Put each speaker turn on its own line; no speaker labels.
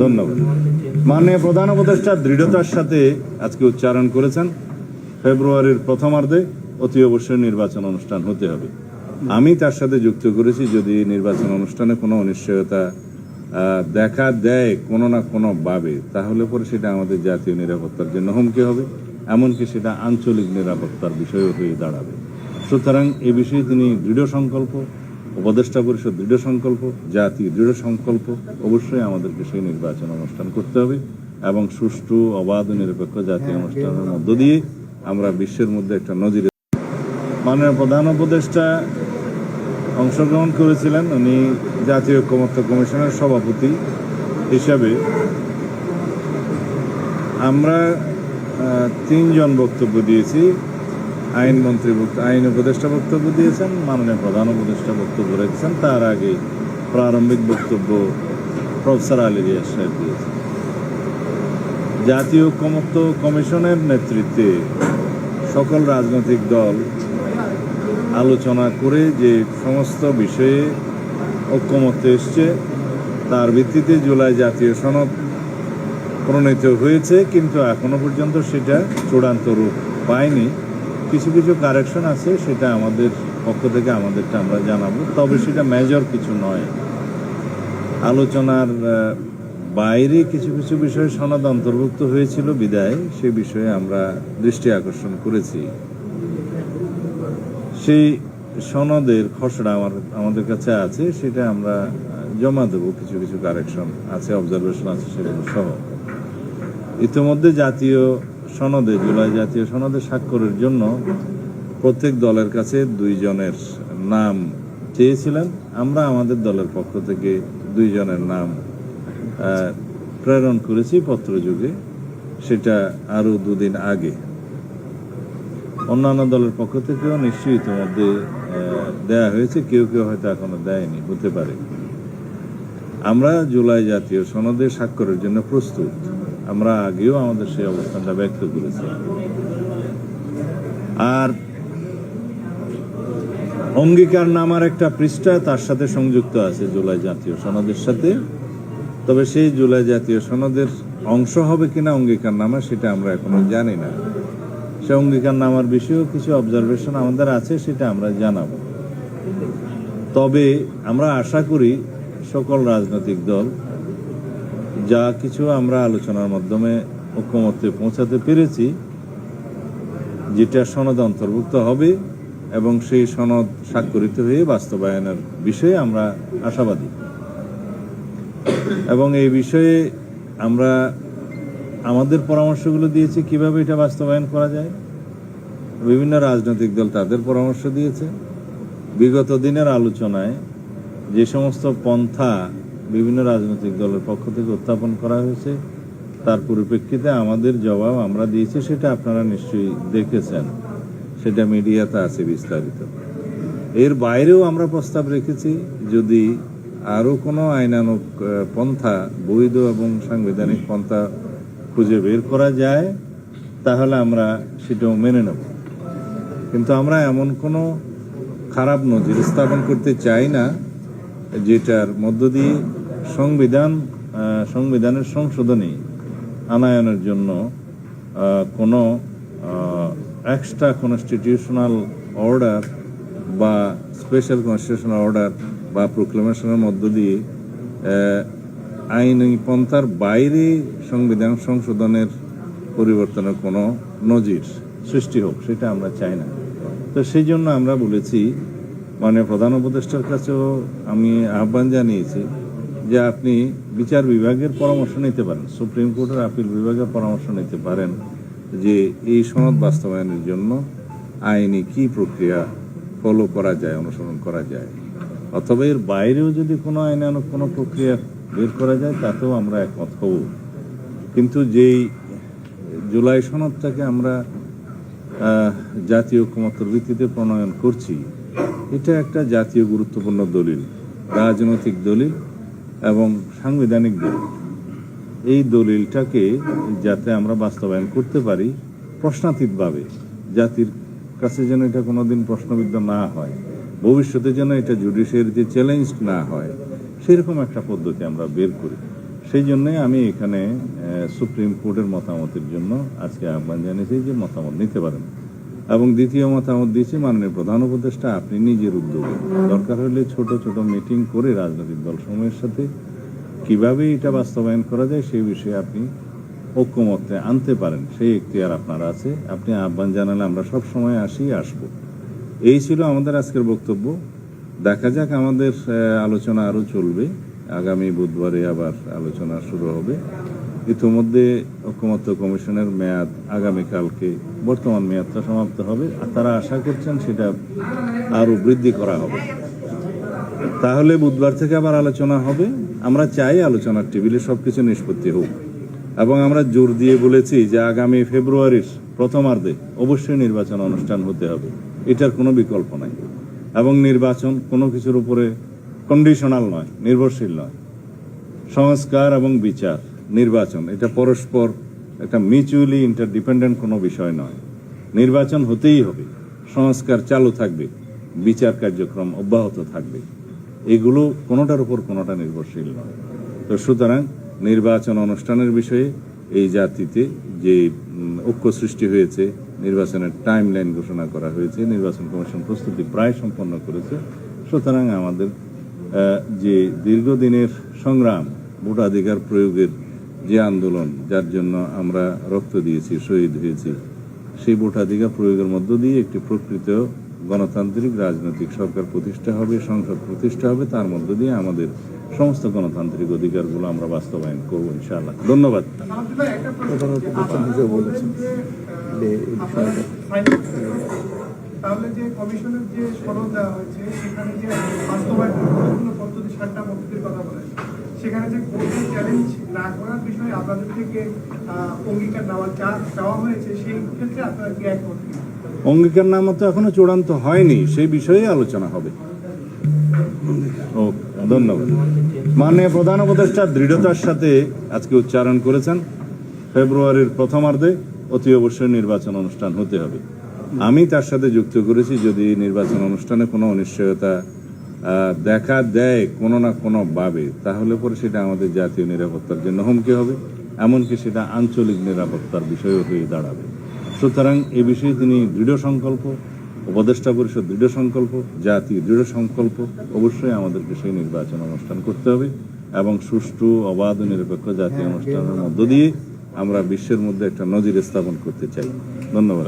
ধন্যবাদ। মাননীয় প্রধান উপদেষ্টা দৃঢ়তার সাথে আজকে উচ্চারণ করেছেন। ফেব্রুয়ারির প্রথমার্ধে অতি অবশ্যই নির্বাচন অনুষ্ঠান হতে হবে। আমি তার সাথে যুক্ত করেছি, যদি নির্বাচন অনুষ্ঠানে কোনো অনিশ্চয়তা দেখা দেয় কোনো না কোনো ভাবে তাহলে পরে সেটা আমাদের জাতীয় নিরাপত্তার জন্য হুমকি হবে। এমনকি সেটা আঞ্চলিক নিরাপত্তার বিষয়ও হয়ে দাঁড়াবে। সুতরাং এ বিষয়ে তিনি দৃঢ় সংকল্প উপদেষ্টা পরিষদ দৃঢ় সংকল্প জাতি দৃঢ় সংকল্প অবশ্যই আমাদেরকে সেই নির্বাচন অনুষ্ঠান করতে হবে এবং সুষ্ঠু অবাধ নিরপেক্ষ জাতীয় অনুষ্ঠানের মধ্য দিয়ে আমরা বিশ্বের মধ্যে একটা নজির মাননীয় প্রধান উপদেষ্টা অংশগ্রহণ করেছিলেন। উনি জাতীয় ঐক্যমত্য কমিশনের সভাপতি হিসাবে। আমরা তিনজন বক্তব্য দিয়েছি। আইনমন্ত্রী বক্ত- আইন উপদেষ্টা বক্তব্য দিয়েছেন, মাননীয় প্রধান উপদেষ্টা বক্তব্য রেখেছেন, তার আগে প্রারম্ভিক বক্তব্য প্রফেসর আলী রিয়াজ সাহেব দিয়েছেন। জাতীয় ঐক্যমত্য কমিশনের নেতৃত্বে সকল রাজনৈতিক দল আলোচনা করে যে সমস্ত বিষয়ে ঐক্যমত্য এসছে, তার ভিত্তিতে জুলাই জাতীয় সনদ প্রণীত হয়েছে, কিন্তু এখনও পর্যন্ত সেটা চূড়ান্ত রূপ পায়নি। কিছু কিছু কারেকশন আছে, সেটা আমাদের পক্ষ থেকে আমাদেরটা আমরা জানাব। তবে সেটা মেজর কিছু নয়। আলোচনার বাইরে কিছু কিছু বিষয়ে সনদ অন্তর্ভুক্ত হয়েছিল বিদায়, সে বিষয়ে আমরা দৃষ্টি আকর্ষণ করেছি। সেই সনদের খসড়া আমার, আমাদের কাছে আছে, সেটা আমরা জমা দেবো। কিছু কিছু কারেকশন আছে অবজারভেশন আছে, সেগুলো সহ। ইতিমধ্যে জাতীয় সনদে, জুলাই জাতীয় সনদে স্বাক্ষরের জন্য প্রত্যেক দলের কাছে দুইজনের নাম চেয়েছিলেন। আমরা আমাদের দলের পক্ষ থেকে দুইজনের নাম প্রেরণ করেছি পত্রযুগে সেটা আরও দুদিন আগে। অন্যান্য দলের পক্ষ থেকেও নিশ্চয়ই ইতিমধ্যে দেয়া হয়েছে। কেউ কেউ হয়তো এখনও দেয়নি, হতে পারে। আমরা জুলাই জাতীয় সনদে স্বাক্ষরের জন্য প্রস্তুত। আমরা আগেও আমাদের সেই অবস্থানটা ব্যক্ত করেছি। আর অঙ্গীকার নামার একটা পৃষ্ঠা তার সাথে সংযুক্ত আছে জুলাই জাতীয় সনদের সাথে। তবে সেই জুলাই জাতীয় সনদের অংশ হবে কিনা অঙ্গীকার নামা সেটা আমরা এখনও জানি না। সে অঙ্গীকার নামার বিষয়েও কিছু অবজারভেশন আমাদের আছে, সেটা আমরা জানাব। তবে আমরা আশা করি সকল রাজনৈতিক দল যা কিছু আমরা আলোচনার মাধ্যমে ঐক্যমত্যে পৌঁছাতে পেরেছি, যেটা সনদ অন্তর্ভুক্ত হবে এবং সেই সনদ স্বাক্ষরিত হয়ে বাস্তবায়নের বিষয়ে আমরা আশাবাদী। এবং এই বিষয়ে আমরা আমাদের পরামর্শগুলো দিয়েছি, কীভাবে এটা বাস্তবায়ন করা যায়। বিভিন্ন রাজনৈতিক দল তাদের পরামর্শ দিয়েছে। বিগত দিনের আলোচনায় যে সমস্ত পন্থা বিভিন্ন রাজনৈতিক দলের পক্ষ থেকে উত্থাপন করা হয়েছে। তার পরিপ্রেক্ষিতে আমাদের জবাব আমরা দিয়েছি, সেটা আপনারা নিশ্চয়ই দেখেছেন। সেটা মিডিয়াতে আছে বিস্তারিত। এর বাইরেও আমরা প্রস্তাব রেখেছি, যদি আরও কোনো আইনানুক পন্থা, বৈধ এবং সাংবিধানিক পন্থা খুঁজে বের করা যায়, তাহলে আমরা সেটাও মেনে নেব। কিন্তু আমরা এমন কোনো খারাপ নজির স্থাপন করতে চাই না, যেটার মধ্য দিয়ে সংবিধান সংবিধানের সংশোধনী আনায়নের জন্য কোনো এক্সট্রা কনস্টিটিউশনাল অর্ডার বা স্পেশাল কনস্টিটিউশনাল অর্ডার বা প্রোক্লেমেশনের মধ্য দিয়ে আইনি পন্থার বাইরে সংবিধান সংশোধনের পরিবর্তনের কোনো নজির সৃষ্টি হোক, সেটা আমরা চাই না। তো সেই জন্য আমরা বলেছি মানে প্রধান উপদেষ্টার কাছেও আমি আহ্বান জানিয়েছি যে আপনি বিচার বিভাগের পরামর্শ নিতে পারেন, সুপ্রিম কোর্টের আপিল বিভাগের পরামর্শ নিতে পারেন যে এই সনদ বাস্তবায়নের জন্য আইনি কি প্রক্রিয়া ফলো করা যায়, অনুসরণ করা যায়। অথবা এর বাইরেও যদি কোনো আইনে আইনানুক কোনো প্রক্রিয়া বের করা যায়, তাতেও আমরা একমত হব। কিন্তু যেই জুলাই সনদটাকে আমরা জাতীয় ঐক্যমত্যর ভিত্তিতে প্রণয়ন করছি, এটা একটা জাতীয় গুরুত্বপূর্ণ দলিল, রাজনৈতিক দলিল। এবং সাংবিধানিক দলিল এই দলিলটাকে যাতে আমরা বাস্তবায়ন করতে পারি প্রশ্নাতীতভাবে, জাতির কাছে যেন এটা কোনোদিন প্রশ্নবিদ্ধ না হয়, ভবিষ্যতে যেন এটা জুডিশিয়ারিতে চ্যালেঞ্জ না হয়, সেরকম একটা পদ্ধতি আমরা বের করি। সেই জন্যই আমি এখানে সুপ্রিম কোর্টের মতামতের জন্য আজকে আহ্বান জানিয়েছি যে মতামত নিতে পারেন। এবং দ্বিতীয় মতামত দিয়েছি, মাননীয় প্রধান উপদেষ্টা, আপনি নিজের উদ্যোগে। দরকার হলে ছোট ছোট মিটিং করে রাজনৈতিক দলসমূহের সাথে কীভাবে এটা বাস্তবায়ন করা যায় সেই বিষয়ে আপনি ঐক্যমত্যে আনতে পারেন, সেই এখতিয়ার আপনার আছে। আপনি আহ্বান জানালে আমরা সব সময় আসি, আসব। এই ছিল আমাদের আজকের বক্তব্য। দেখা যাক আমাদের আলোচনা আরও চলবে। আগামী বুধবারে আবার আলোচনা শুরু হবে। ইতিমধ্যে ঐক্যমত্য কমিশনের মেয়াদ আগামীকালকে, বর্তমান মেয়াদটা সমাপ্ত হবে, আর তারা আশা করছেন সেটা আরও বৃদ্ধি করা হবে। তাহলে বুধবার থেকে আবার আলোচনা হবে। আমরা চাই আলোচনার টেবিলে সব কিছু নিষ্পত্তি হোক। এবং আমরা জোর দিয়ে বলেছি যে আগামী ফেব্রুয়ারির প্রথমার্ধে অবশ্যই নির্বাচন অনুষ্ঠান হতে হবে। এটার কোনো বিকল্প নাই। এবং নির্বাচন কোনো কিছুর উপরে কন্ডিশনাল নয়, নির্ভরশীল নয়। সংস্কার এবং বিচার। নির্বাচন। এটা পরস্পর একটা মিউচুয়ালি ইন্টারডিপেন্ডেন্ট কোনো বিষয় নয়। নির্বাচন হতেই হবে। সংস্কার চালু থাকবে। বিচার কার্যক্রম অব্যাহত থাকবে। এগুলো কোনোটার উপর কোনোটা নির্ভরশীল নয়। তো সুতরাং নির্বাচন অনুষ্ঠানের বিষয়ে এই জাতিতে যে ঐক্য সৃষ্টি হয়েছে, নির্বাচনের টাইম লাইন ঘোষণা করা হয়েছে, নির্বাচন কমিশন প্রস্তুতি প্রায় সম্পন্ন করেছে, সুতরাং আমাদের যে দীর্ঘদিনের সংগ্রাম, ভোটাধিকার প্রয়োগের যে আন্দোলন, যার জন্য আমরা রক্ত দিয়েছি, শহীদ হয়েছি, সেই ভোটাধিকার প্রয়োগের মধ্য দিয়ে একটি প্রকৃত গণতান্ত্রিক রাজনৈতিক সরকার প্রতিষ্ঠা হবে, সংসদ প্রতিষ্ঠা হবে, তার মধ্য দিয়ে আমাদের সমস্ত গণতান্ত্রিক অধিকারগুলো আমরা বাস্তবায়ন করব, ইনশাআল্লাহ ধন্যবাদ।
তাহলে যে কমিশনের যে দেওয়া হয়েছে, সেখানে যে বাস্তবায়ন পদ্ধতি পদ্ধতির কথা বলেছে সেখানে যে কোর্টে চ্যালেঞ্জ না করার বিষয়ে আপনাদের থেকে অঙ্গীকার নেওয়া চা চাওয়া হয়েছে, সেই ক্ষেত্রে আপনারা কি একমত? কিনা?
অঙ্গীকার নামা তো এখনও চূড়ান্ত হয়নি, সেই বিষয়ে আলোচনা হবে। ও ধন্যবাদ। মাননীয় প্রধান উপদেষ্টা দৃঢ়তার সাথে আজকে উচ্চারণ করেছেন। ফেব্রুয়ারির প্রথমার্ধে অতি অবশ্যই নির্বাচন অনুষ্ঠান হতে হবে। আমি তার সাথে যুক্ত করেছি, যদি নির্বাচন অনুষ্ঠানে কোনো অনিশ্চয়তা দেখা দেয় কোনো না কোনো ভাবে তাহলে পরে সেটা আমাদের জাতীয় নিরাপত্তার জন্য হুমকি হবে। এমনকি সেটা আঞ্চলিক নিরাপত্তার বিষয়ও হয়ে দাঁড়াবে। সুতরাং এ বিষয়ে তিনি দৃঢ় সংকল্প উপদেষ্টা পরিষদ দৃঢ় সংকল্প জাতি দৃঢ় সংকল্প অবশ্যই আমাদেরকে সেই নির্বাচন অনুষ্ঠান করতে হবে এবং সুষ্ঠু অবাধ নিরপেক্ষ জাতীয় অনুষ্ঠানের মধ্য দিয়ে আমরা বিশ্বের মধ্যে একটা নজির স্থাপন করতে চাই। ধন্যবাদ।